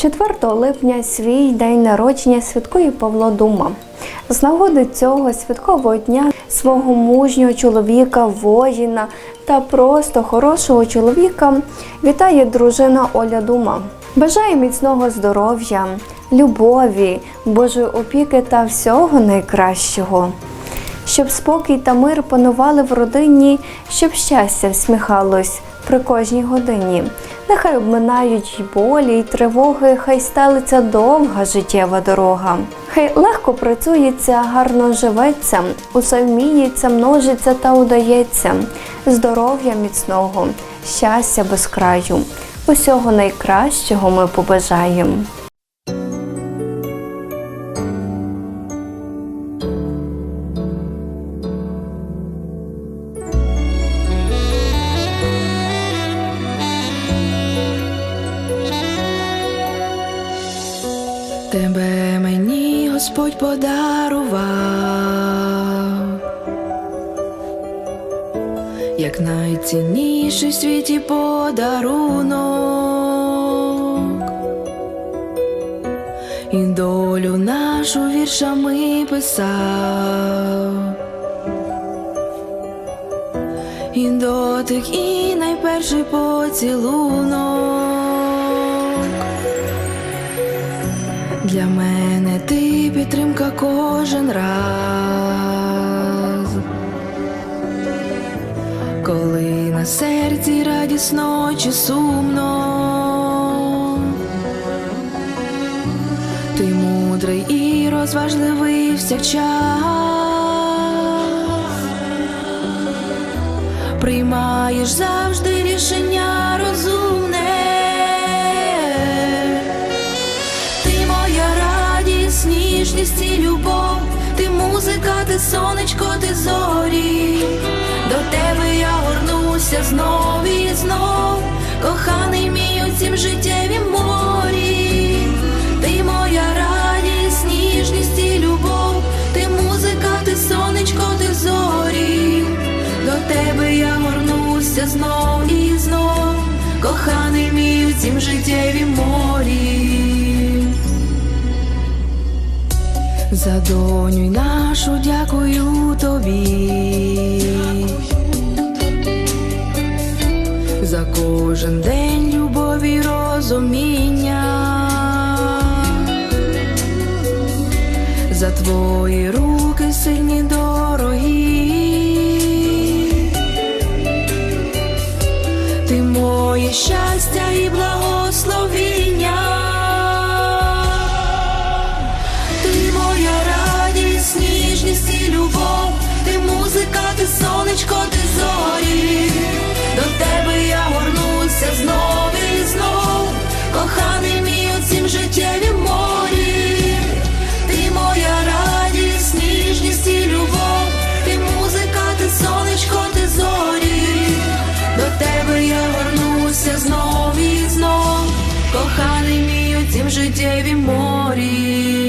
4 липня свій день народження святкує Павло Дума. З нагоди цього святкового дня свого мужнього чоловіка, воїна та просто хорошого чоловіка вітає дружина Оля Дума. Бажає міцного здоров'я, любові, Божої опіки та всього найкращого. Щоб спокій та мир панували в родині, щоб щастя всміхалось при кожній годині. Нехай обминають й болі, й тривоги, хай стелиться довга життєва дорога. Хай легко працюється, гарно живеться, усе вміється, множиться та удається. Здоров'я міцного, щастя без краю. Усього найкращого ми побажаємо. Тебе мені Господь подарував, як найцінніший в світі подарунок, і долю нашу віршами писав, і дотик, і найперший поцілунок. Для мене ти підтримка кожен раз, коли на серці радісно чи сумно, ти мудрий і розважливий всякчас, приймаєш завжди рішення ніжність і любов, ти музика, ти сонечко, ти зорі. До тебе я горнуся знов і знов, коханий мій у цім життєвім морі. Ти моя радість, ніжність і любов, ти музика, ти сонечко, ти зорі. До тебе я горнуся знов і знов, коханий мій у цім За доню й нашу дякую тобі. За кожен день любові розуміння. За твої руки сильні дорогі. Ти моє щастя сонечко, ти зорі. До тебе я горнуся знов і знов, коханий мій у цім життєвім морі. Ти моя радість, ніжність і любов, ти музика, ти сонечко, ти зорі. До тебе я горнуся знов і знов, коханий мій у цім життєвім морі.